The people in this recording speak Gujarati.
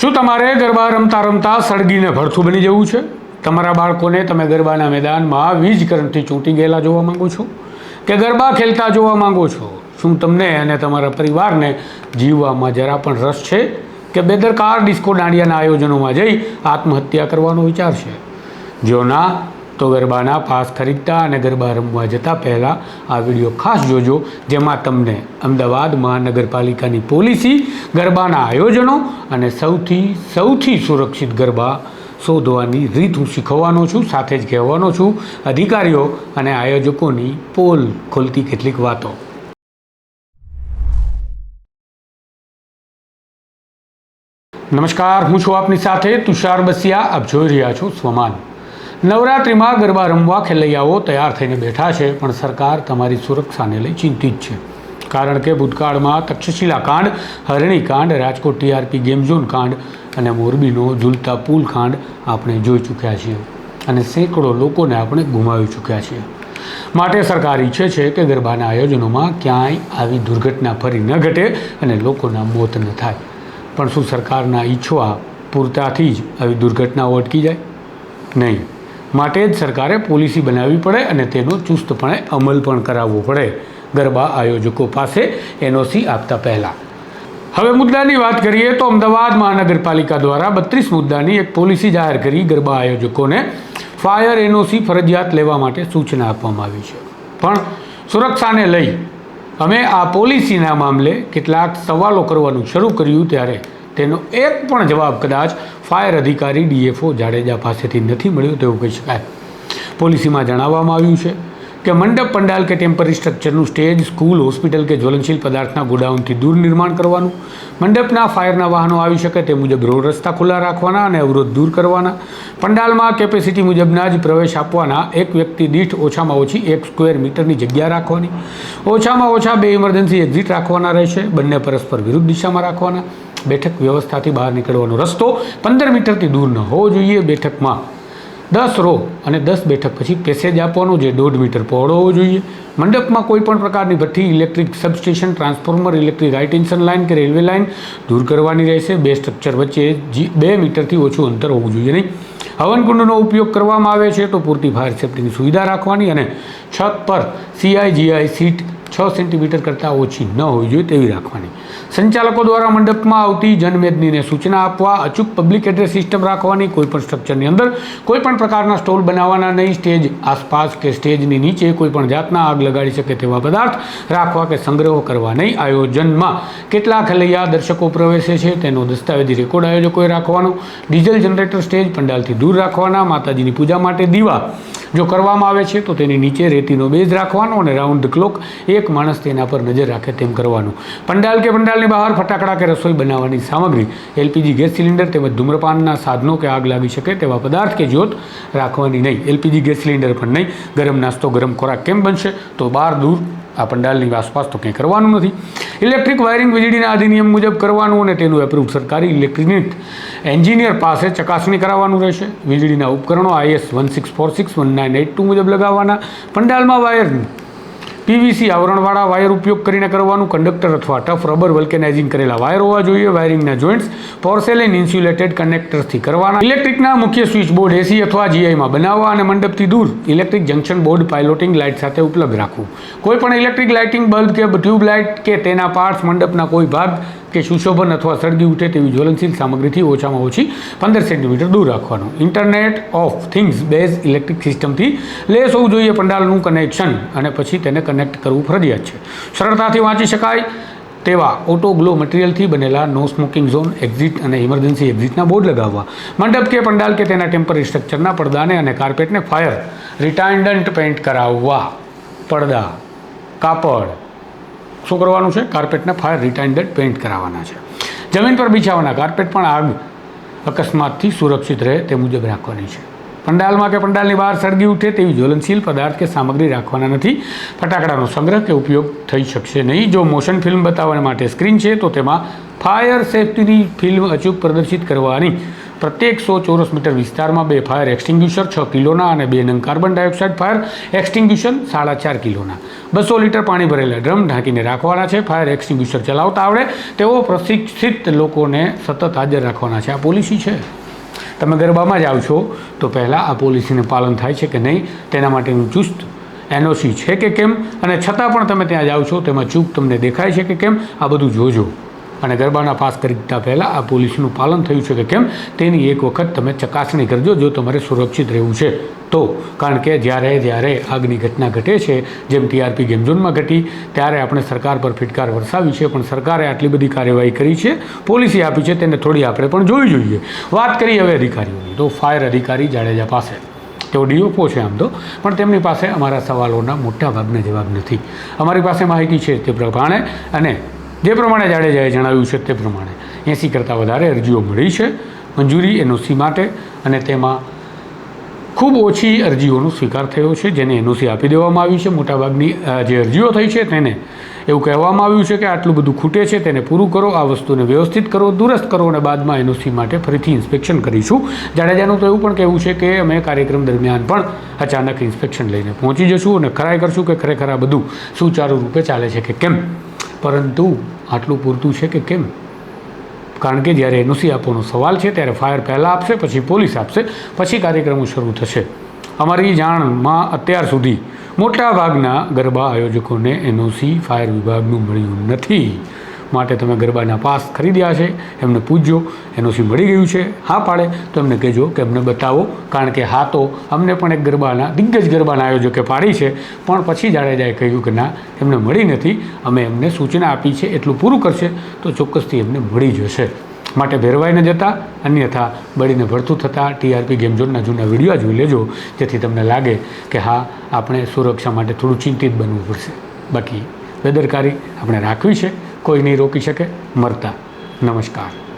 શું તમારે ગરબા રમતા રમતા સળગીને ભરથું બની જવું છે? તમારા બાળકોને તમે ગરબાના મેદાનમાં વીજ કરંટથી ચૂંટી ગયેલા જોવા માંગો છો? કે ગરબા ખેલતા જોવા માંગો છો? શું તમને અને તમારા પરિવારને જીવવામાં જરા પણ રસ છે? કે બેદરકાર ડિસ્કો દાંડિયાના આયોજનોમાં જઈ આત્મહત્યા કરવાનો વિચાર છે? જો ના તો ગરબાના પાસ ખરીદતા અને ગરબા રમવા જતાં પહેલાં આ વીડિયો ખાસ જોજો, જેમાં તમને અમદાવાદ મહાનગરપાલિકાની પોલિસી, ગરબાના આયોજનો અને સૌથી સૌથી સુરક્ષિત ગરબા શોધવાની રીત હું શીખવવાનો છું, સાથે જ કહેવાનો છું, અધિકારીઓ અને આયોજકોની પોલ ખોલતી કેટલીક વાતો. નમસ્કાર, હું છું આપની સાથે તુષાર બસિયા, આપ જોઈ રહ્યા છો સ્વમાન. નવરાત્રિમાં ગરબા રમવા ખેલૈયાઓ તૈયાર થઈને બેઠા છે, પણ સરકાર તમારી સુરક્ષાને લઈ ચિંતિત છે. કારણ કે ભૂતકાળમાં તક્ષશિલા કાંડ, હરણી કાંડ, રાજકોટ ટીઆરપી ગેમઝોન કાંડ અને મોરબીનો ઝૂલતા પુલ કાંડ આપણે જોઈ ચૂક્યા છીએ અને સેંકડો લોકોને આપણે ગુમાવી ચૂક્યા છીએ. માટે સરકાર ઈચ્છે છે કે ગરબાના આયોજનોમાં ક્યાંય આવી દુર્ઘટના ફરી ન ઘટે અને લોકોના મોત ન થાય. પણ શું સરકારના ઈચ્છવા પૂરતાથી જ આવી દુર્ઘટનાઓ અટકી જાય? નહીં. માટે જ સરકારે પોલિસી બનાવવી પડે અને તેનો ચુસ્તપણે અમલ પણ કરાવવો પડે. ગરબા આયોજકો પાસે એનઓસી આપતા પહેલાં. હવે મુદ્દાની વાત કરીએ તો અમદાવાદ મહાનગરપાલિકા દ્વારા બત્રીસ મુદ્દાની એક પોલિસી જાહેર કરી ગરબા આયોજકોને ફાયર એનઓસી ફરજિયાત લેવા માટે સૂચના આપવામાં આવી છે. પણ સુરક્ષાને લઈ અમે આ પોલિસીના મામલે કેટલાક સવાલો કરવાનું શરૂ કર્યું ત્યારે તેનો એક પણ જવાબ કદાચ ફાયર અધિકારી ડીએફઓ જાડેજા પાસેથી નથી મળ્યો તેવું કહી શકાય. પોલિસીમાં જણાવવામાં આવ્યું છે કે મંડપ પંડાલ કે ટેમ્પરરી સ્ટ્રક્ચરનું સ્ટેજ, સ્કૂલ, હોસ્પિટલ કે જ્વલનશીલ પદાર્થના ગોડાઉનથી દૂર નિર્માણ કરવાનું, મંડપના ફાયરના વાહનો આવી શકે તે મુજબ રોડ રસ્તા ખુલ્લા રાખવાના અને અવરોધ દૂર કરવાના, પંડાલમાં કેપેસિટી મુજબના જ પ્રવેશ આપવાના, એક વ્યક્તિ દીઠ ઓછામાં ઓછી એક સ્ક્વેર મીટરની જગ્યા રાખવાની, ઓછામાં ઓછા બે ઇમરજન્સી એક્ઝિટ રાખવાના રહેશે, બંને પરસ્પર વિરુદ્ધ દિશામાં રાખવાના બેઠક વ્યવસ્થાથી બહાર નીકળવાનો રસ્તો પંદર મીટરથી દૂર ન હોવો જોઈએ બેઠકમાં. દસ રો અને દસ બેઠક પછી પેસેજ આપવાનો જે દોઢ મીટર પહોળો હોવો જોઈએ. મંડપમાં કોઈ પણ પ્રકારની ભઠ્ઠી, electric substation transformer electric high line કે રેલવે લાઇન દૂર કરવાની રહેશે. બે સ્ટ્રક્ચર વચ્ચે બે મીટરથી ઓછું અંતર હોવું જોઈએ નહીં. હવનકુંડનો ઉપયોગ કરવામાં આવે છે તો પૂરતી ફાયર સેફ્ટીની સુવિધા રાખવાની અને છત પર સીઆઈ જીઆઈ સીટ છ સેન્ટીમીટર કરતાં ઓછી ન હોવી જોઈએ તેવી રાખવાની. સંચાલકો દ્વારા મંડપમાં આવતી જનમેદનીને સૂચના આપવા, અચૂક પબ્લિક એડ્રેસ સિસ્ટમ રાખવાની, કોઈપણ સ્ટ્રક્ચરની અંદર કોઈપણ પ્રકારના સ્ટોલ બનાવવાના નહીં, સ્ટેજ આસપાસ કે સ્ટેજની નીચે કોઈપણ જાતના આગ લગાડી શકે તેવા પદાર્થ રાખવા કે સંગ્રહો કરવા નહીં. આયોજનમાં કેટલા ખલૈયા દર્શકો પ્રવેશે છે, તેનો દસ્તાવેજી રેકોર્ડ આયોજકોએ રાખવાનો, ડીઝલ જનરેટર સ્ટેજ પંડાલથી દૂર રાખવાના, માતાજીની પૂજા માટે દીવા જો કરવામાં આવે છે, તો તેની નીચે રેતીનો બેઝ રાખવાનો અને રાઉન્ડ ધ ક્લોક એક માણસ તેના પર નજર રાખે તેમ કરવાનું. પંડાલ કે પંડાલની બહાર ફટાકડા કે રસોઈ બનાવવાની સામગ્રી, એલપીજી ગેસ સિલિન્ડર તેમજ ધૂમ્રપાનના સાધનો કે આગ લાગી શકે તેવા પદાર્થ કે જ્યોત રાખવાની નહીં. એલપીજી ગેસ સિલિન્ડર પણ નહીં. ગરમ નાસ્તો ગરમ ખોરાક કેમ બનશે, તો બહાર દૂર આ પંડાલની આસપાસ તો કંઈ કરવાનું નથી. ઇલેક્ટ્રિક વાયરિંગ વીજળીના અધિનિયમ મુજબ કરવાનું અને તેનું એપ્રુવ સરકારી ઇલેક્ટ્રિક એન્જિનિયર પાસે ચકાસણી કરાવવાનું રહેશે. વીજળીના ઉપકરણો IS one six four six one nine eight two મુજબ લગાવવાના. પંડાલમાં વાયર પીવીસી આવરણવાળા વાયર ઉપયોગ કરીને કરવાનું કંડક્ટર અથવા ટફ રબર વલ્કેનાઇઝિંગ કરેલા વાયર હોવા જોઈએ વાયરિંગના જોઈન્ટ્સ પોર્સેલેન ઇન્સ્યુલેટેડ કનેક્ટર્સથી કરવાના. ઇલેક્ટ્રિકના મુખ્ય સ્વિચ બોર્ડ એસી અથવા જીઆઈમાં બનાવવા અને મંડપથી દૂર electric junction board piloting light સાથે ઉપલબ્ધ રાખવું. કોઈ પણ ઇલેક્ટ્રિક લાઇટિંગ બલ્બ કે ટ્યુબલાઇટ કે તેના પાર્ટ્સ મંડપના કોઈ ભાગ કે સુશોભન અથવા સળગી ઉઠે તેવી જ્વલનશીલ સામગ્રીથી ઓછામાં ઓછી પંદર સેન્ટીમીટર દૂર રાખવાનું. Internet of things base electric સિસ્ટમથી લેસ હોવું જોઈએ, પંડાલનું કનેક્શન અને પછી તેને કનેક્ટ કરવું ફરજિયાત છે. સરળતાથી વાંચી શકાય તેવા ઓટો ગ્લો મટીરિયલથી બનેલા નો સ્મોકિંગ ઝોન એક્ઝિટ અને ઇમરજન્સી એક્ઝિટના બોર્ડ લગાવવા. મંડપ કે પંડાલ કે તેના ટેમ્પરરી સ્ટ્રક્ચરના પડદાને અને કાર્પેટને ફાયર રિટાઇન્ડન્ટ પેઇન્ટ કરાવવા. પડદા, કાપડ શું કરવાનું છે? કાર્પેટને ફાયર રિટાઇન્ડેડ પેઇન્ટ કરાવવાના છે. જમીન પર બિછાવવાના કાર્પેટ પણ આગ અકસ્માતથી સુરક્ષિત રહે તે મુજબ રાખવાની છે. પંડાલમાં કે પંડાલની બહાર સળગી ઉઠે તેવી જ્વલનશીલ પદાર્થ કે સામગ્રી રાખવાના નથી. ફટાકડાનો સંગ્રહ કે ઉપયોગ થઈ શકશે નહીં. જો મોશન ફિલ્મ બતાવવા માટે સ્ક્રીન છે, તો તેમાં ફાયર સેફ્ટીની ફિલ્મ અચૂક પ્રદર્શિત કરવાની પ્રત્યેક સો ચોરસ મીટર વિસ્તારમાં બે ફાયર એક્સટિંગ્યુશર, છ કિલોના અને બે નંગ કાર્બન ડાયોક્સાઇડ ફાયર એક્સટિંગ્યુશન, સાડા ચાર કિલોના. બસો લીટર પાણી ભરેલા ડ્રમ ઢાંકીને રાખવાના છે. ફાયર એક્સટિંગ્યુશર ચલાવતા આવડે. તેવો પ્રશિક્ષિત લોકોને સતત હાજર રાખવાના છે. આ પોલિસી છે. તમે ગરબામાં જ આવશો તો પહેલાં આ પોલિસીને પાલન થાય છે કે નહીં, તેના માટેનું ચુસ્ત એનઓસી છે કે કેમ? અને છતાં પણ તમે ત્યાં જાઓ છો, તેમાં ચૂક તમને દેખાય છે કે કેમ? આ બધું જોજો. અને ગરબાના પાસ કરી દીધા પહેલાં આ પોલિસીનું પાલન થયું છે કે કેમ, તેની એક વખત તમે ચકાસણી કરજો જો તમારે સુરક્ષિત રહેવું છે. તો, કારણ કે જ્યારે જ્યારે આગની ઘટના ઘટે છે, જેમ ટીઆરપી ગેમ ઝોનમાં ઘટી, ત્યારે આપણે સરકાર પર ફિટકાર વરસાવી છે, પણ સરકારે આટલી બધી કાર્યવાહી કરી છે. પોલિસી આપી છે, તેને થોડી આપણે પણ જોવી જોઈએ. વાત કરીએ હવે અધિકારીઓની, તો ફાયર અધિકારી જાડેજા પાસે. તેઓ ડીઓપો છે આમ તો, પણ તેમની પાસે અમારા સવાલોના મોટા ભાગના જવાબ નથી. અમારી પાસે માહિતી છે તે પ્રમાણે, અને જે પ્રમાણે જાડેજાએ જણાવ્યું છે તે પ્રમાણે. એંસી કરતાં વધારે અરજીઓ મળી છે મંજૂરી એનઓસી માટે અને તેમાં ખૂબ ઓછી અરજીઓનો સ્વીકાર થયો છે, જેને એનઓસી આપી દેવામાં આવી છે. મોટાભાગની જે અરજીઓ થઈ છે તેને એવું કહેવામાં આવ્યું છે કે આટલું બધું ખૂટે છે, તેને પૂરું કરો, આ વસ્તુને વ્યવસ્થિત કરો, દુરસ્ત કરો અને બાદમાં એનઓસી માટે ફરીથી ઇન્સ્પેક્શન કરીશું. જાડેજાનું તો એવું પણ કહેવું છે કે અમે કાર્યક્રમ દરમિયાન પણ અચાનક ઇન્સ્પેક્શન લઈને પહોંચી જશું અને ખરાઈ કરશું કે ખરેખર આ બધું સુચારુ રૂપે ચાલે છે કે કેમ? પરંતુ આટલું પૂરતું છે કે કેમ? કારણ કે જ્યારે એનઓસી આપવાનો સવાલ છે, ત્યારે ફાયર પહેલાં આપશે, પછી પોલીસ આપશે, પછી કાર્યક્રમો શરૂ થશે. અમારી જાણમાં અત્યાર સુધી મોટા ભાગના ગરબા આયોજકોને એનઓસી, ફાયર વિભાગનું મળ્યું નથી. માટે તમે ગરબાના પાસ ખરીદ્યા છે, એમને પૂછજો એનઓસી મળી ગયું છે, હા પાડે, તો એમને કહેજો કે અમને બતાવો, કારણ કે હા તો અમને પણ એક ગરબાના, દિગ્ગજ ગરબાના આયોજકે પાડી છે, પણ પછી જાડેજાએ કહ્યું કે ના, એમને મળી નથી, અમે એમને સૂચના આપી છે, એટલું પૂરું કરશે, તો ચોક્કસથી એમને મળી જશે. માટે ભેરવાઈ ન જતા, અન્યથા બળીને ભરતું થતાં, ટીઆરપી ગેમ ઝોનના જૂના વીડિયો જોઈ લેજો, જેથી તમને લાગે કે હા, આપણે સુરક્ષા માટે થોડું ચિંતિત બનવું પડશે. બાકી બેદરકારી આપણે રાખવી છે. કોઈ નહીં રોકી શકે મરતા. નમસ્કાર.